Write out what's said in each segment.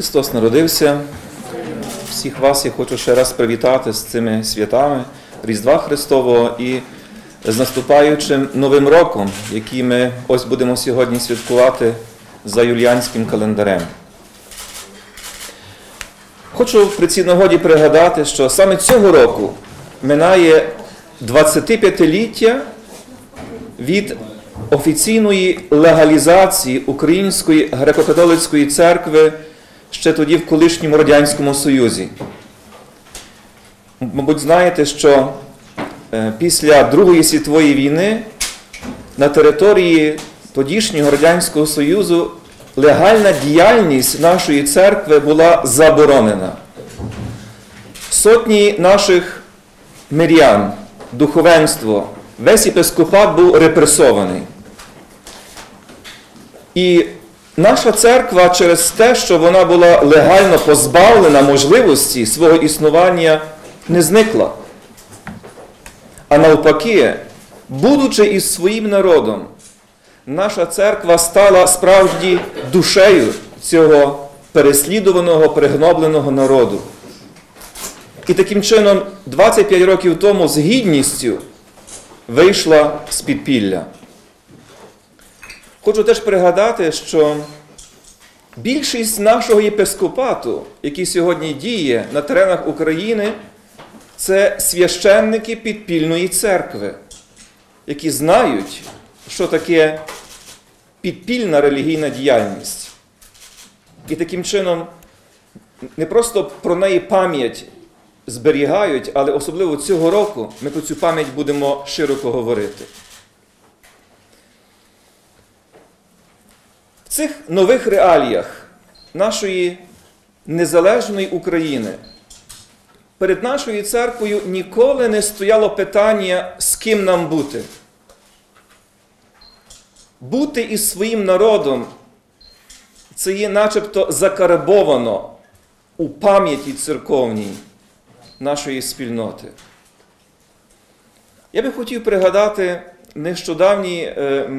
Христос народився. Всіх вас я хочу ще раз привітати з цими святами Різдва Христового і з наступаючим Новим роком, який ми ось будемо сьогодні святкувати за юліанським календарем. Хочу при цій нагоді пригадати, що саме цього року минає 25-ліття від офіційної легалізації Української греко-католицької церкви ще тоді в колишньому Радянському Союзі. Мабуть, знаєте, що е, після Другої світової війни на території тодішнього Радянського Союзу легальна діяльність нашої церкви була заборонена. Сотні наших мирян, духовенство, весь епископат був репресований. І наша церква через те, що вона була легально позбавлена можливості свого існування, не зникла. А навпаки, будучи із своїм народом, наша церква стала справді душею цього переслідуваного, пригнобленого народу. І таким чином, 25 років тому з гідністю вийшла з підпілля. Хочу теж пригадати, що більшість нашого єпископату, який сьогодні діє на теренах України, це священники підпільної церкви, які знають, що таке підпільна релігійна діяльність. І таким чином не просто про неї пам'ять зберігають, але особливо цього року ми про цю пам'ять будемо широко говорити. В цих нових реаліях нашої незалежної України перед нашою церквою ніколи не стояло питання, з ким нам бути. Бути із своїм народом це є начебто закарбовано у пам'яті церковній нашої спільноти. Я би хотів пригадати нещодавні е,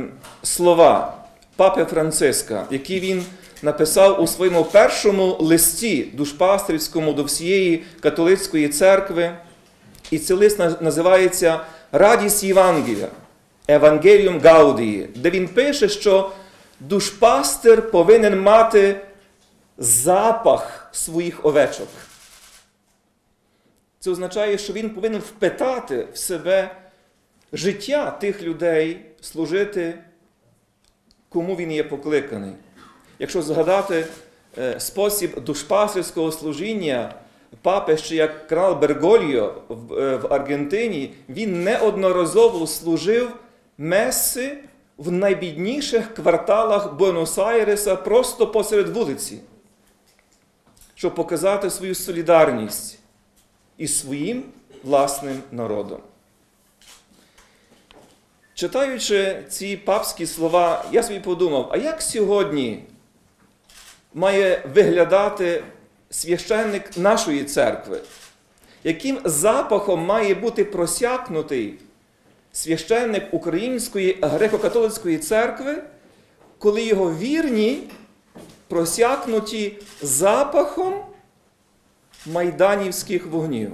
слова папи Франциска, які він написав у своєму першому листі душпастерському до всієї католицької церкви. І цей лист називається Радість Євангелія, Евангеліум Гаудії, де він пише, що душпастер повинен мати запах своїх овечок. Це означає, що він повинен впитати в себе життя тих людей, служити, кому він є покликаний. Якщо згадати е, спосіб душпастерського служіння папи, ще як кардинал Бергольо е, в Аргентині, він неодноразово служив меси в найбідніших кварталах Буенос-Айреса просто посеред вулиці, щоб показати свою солідарність із своїм власним народом. Читаючи ці папські слова, я собі подумав, а як сьогодні має виглядати священник нашої церкви? Яким запахом має бути просякнутий священник Української греко-католицької церкви, коли його вірні просякнуті запахом майданівських вогнів?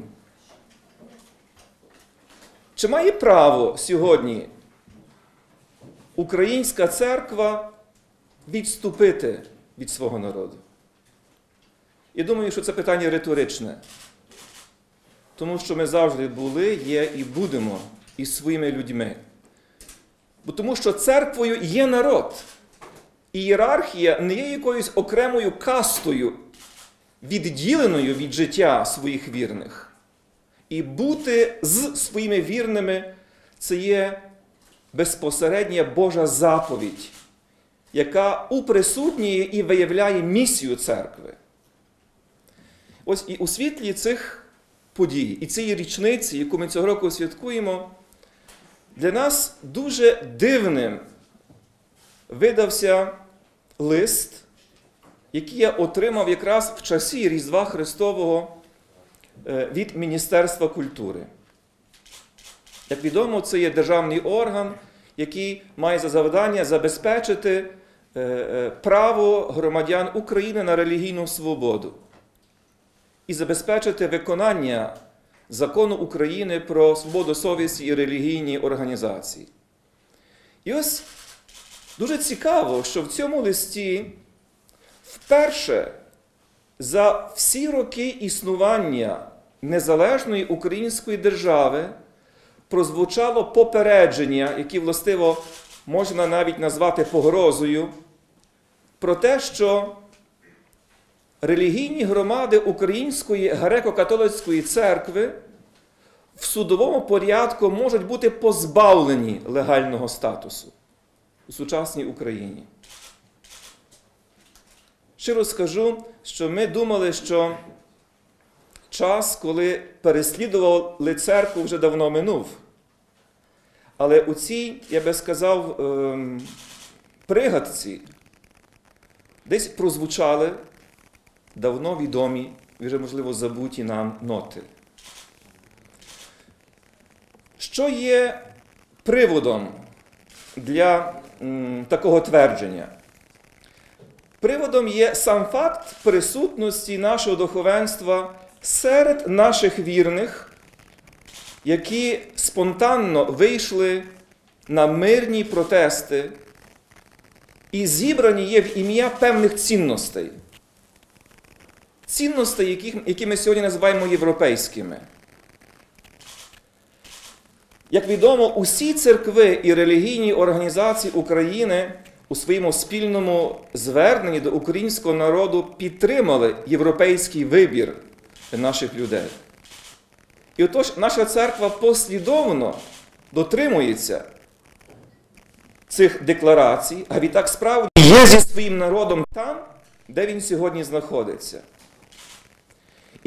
Чи має право сьогодні українська церква відступити від свого народу? І думаю, що це питання риторичне. Тому що ми завжди були, є і будемо із своїми людьми. Бо Тому що церквою є народ. Ієрархія не є якоюсь окремою кастою, відділеною від життя своїх вірних. І бути з своїми вірними це є безпосередня Божа заповідь, яка уприсутнює і виявляє місію церкви. Ось і у світлі цих подій, і цієї річниці, яку ми цього року святкуємо, для нас дуже дивним видався лист, який я отримав якраз в часі Різдва Христового е, від Міністерства культури. Як відомо, це є державний орган, який має за завдання забезпечити е, е, право громадян України на релігійну свободу і забезпечити виконання закону України про свободу совісті і релігійні організації. І ось дуже цікаво, що в цьому листі вперше за всі роки існування незалежної української держави прозвучало попередження, яке властиво можна навіть назвати погрозою, про те, що релігійні громади Української греко-католицької церкви в судовому порядку можуть бути позбавлені легального статусу у сучасній Україні. Щиро скажу, що ми думали, що час, коли переслідували церкву, вже давно минув. Але у цій, я би сказав, ем, пригадці десь прозвучали давно відомі, вже, можливо, забуті нам ноти. Що є приводом для такого твердження? Приводом є сам факт присутності нашого духовенства серед наших вірних, які спонтанно вийшли на мирні протести і зібрані є в ім'я певних цінностей. Цінностей, яких, які ми сьогодні називаємо європейськими. Як відомо, усі церкви і релігійні організації України у своєму спільному зверненні до українського народу підтримали європейський вибір наших людей. І отож наша церква послідовно дотримується цих декларацій, а відтак справді є зі своїм народом там, де він сьогодні знаходиться.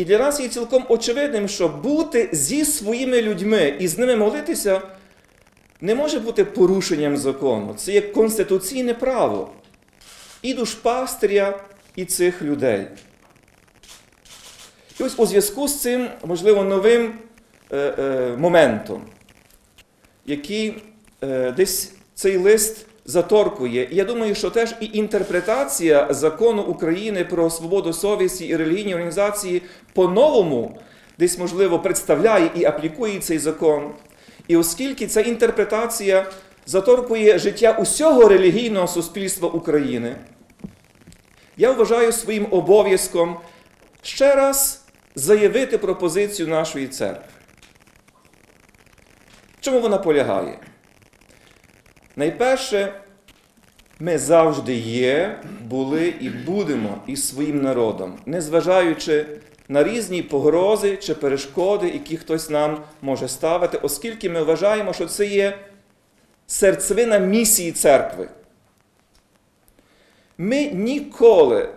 І для нас є цілком очевидним, що бути зі своїми людьми і з ними молитися не може бути порушенням закону. Це є конституційне право і душпастеря, і цих людей. І ось у зв'язку з цим, можливо, новим е, е, моментом, який е, десь цей лист заторкує. І я думаю, що теж і інтерпретація закону України про свободу совісті і релігійні організації по-новому десь, можливо, представляє і аплікує цей закон. І оскільки ця інтерпретація заторкує життя усього релігійного суспільства України, я вважаю своїм обов'язком ще раз заявити пропозицію нашої церкви. Чому вона полягає? Найперше, ми завжди є, були і будемо із своїм народом, незважаючи на різні погрози чи перешкоди, які хтось нам може ставити, оскільки ми вважаємо, що це є серцевина місії церкви. Ми ніколи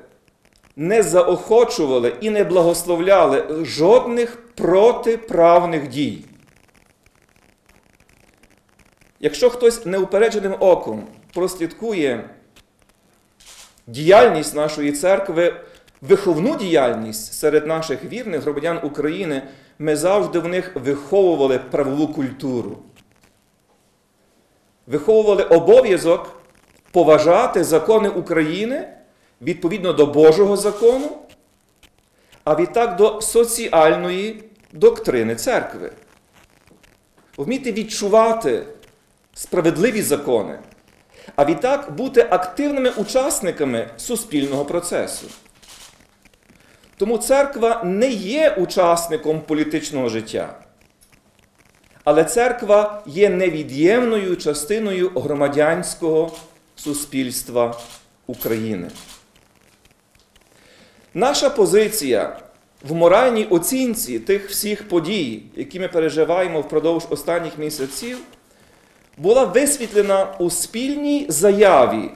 не заохочували і не благословляли жодних протиправних дій. Якщо хтось неупередженим оком прослідкує діяльність нашої церкви, виховну діяльність серед наших вірних громадян України, ми завжди в них виховували правову культуру. Виховували обов'язок поважати закони України відповідно до Божого закону, а відтак до соціальної доктрини церкви. Вміти відчувати справедливі закони, а відтак бути активними учасниками суспільного процесу. Тому церква не є учасником політичного життя, але церква є невід'ємною частиною громадянського суспільства України. Наша позиція в моральній оцінці тих всіх подій, які ми переживаємо впродовж останніх місяців, була висвітлена у спільній заяві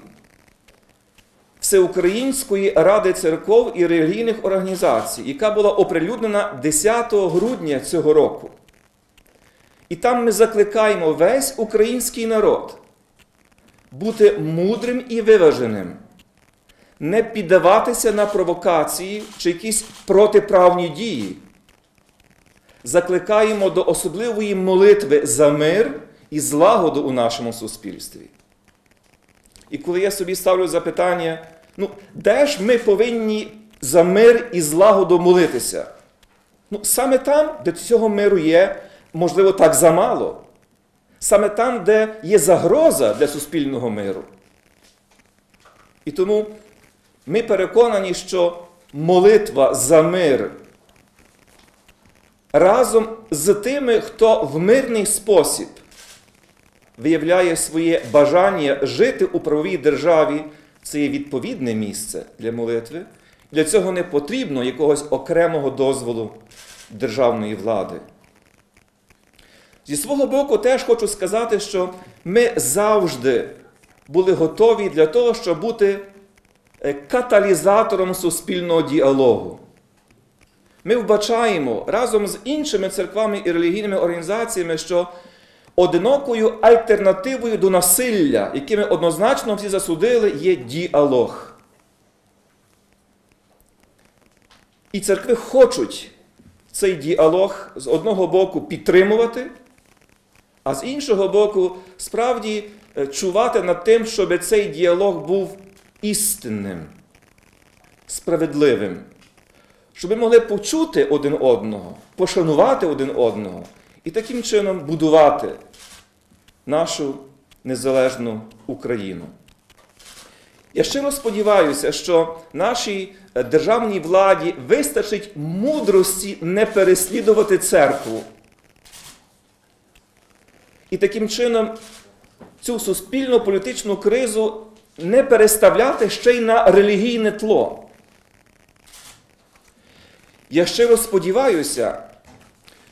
Всеукраїнської ради церков і релігійних організацій, яка була оприлюднена 10 грудня цього року. І там ми закликаємо весь український народ бути мудрим і виваженим, не піддаватися на провокації чи якісь протиправні дії, закликаємо до особливої молитви за мир і злагоду у нашому суспільстві. І коли я собі ставлю запитання, ну, де ж ми повинні за мир і злагоду молитися? Ну, саме там, де цього миру є, можливо, так замало. Саме там, де є загроза для суспільного миру. І тому ми переконані, що молитва за мир разом з тими, хто в мирний спосіб виявляє своє бажання жити у правовій державі, це є відповідне місце для молитви. Для цього не потрібно якогось окремого дозволу державної влади. Зі свого боку, теж хочу сказати, що ми завжди були готові для того, щоб бути е, каталізатором суспільного діалогу. Ми вбачаємо разом з іншими церквами і релігійними організаціями, що одинокою альтернативою до насилля, яке ми однозначно всі засудили, є діалог. І церкви хочуть цей діалог з одного боку підтримувати, а з іншого боку, справді е, чувати над тим, щоб цей діалог був істинним, справедливим, щоб ми могли почути один одного, пошанувати один одного і таким чином будувати нашу незалежну Україну. Я щиро сподіваюся, що нашій е, державній владі вистачить мудрості не переслідувати церкву. І таким чином цю суспільну політичну кризу не переставляти ще й на релігійне тло. Я щиро сподіваюся,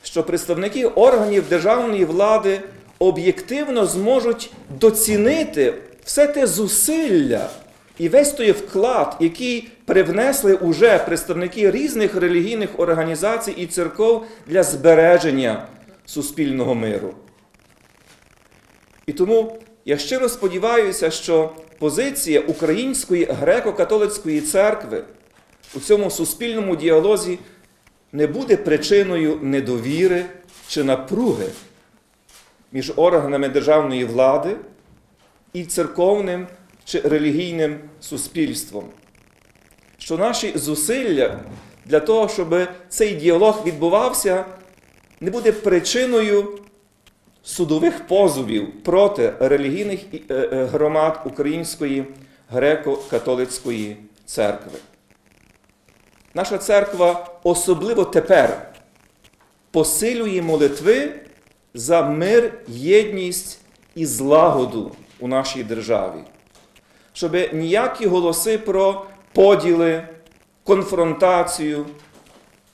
що представники органів державної влади об'єктивно зможуть доцінити все те зусилля і весь той вклад, який привнесли уже представники різних релігійних організацій і церков для збереження суспільного миру. І тому я щиро сподіваюся, що позиція Української греко-католицької церкви у цьому суспільному діалозі не буде причиною недовіри чи напруги між органами державної влади і церковним чи релігійним суспільством. Що наші зусилля для того, щоб цей діалог відбувався, не буде причиною судових позовів проти релігійних е, е, громад Української греко-католицької церкви. Наша церква особливо тепер посилює молитви за мир, єдність і злагоду у нашій державі, щоб ніякі голоси про поділи, конфронтацію,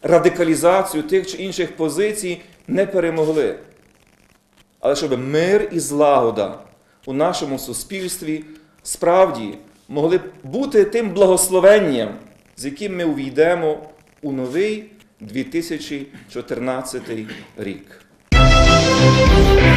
радикалізацію тих чи інших позицій не перемогли. Але щоб мир і злагода у нашому суспільстві справді могли бути тим благословенням, з яким ми увійдемо у новий 2014 рік. Música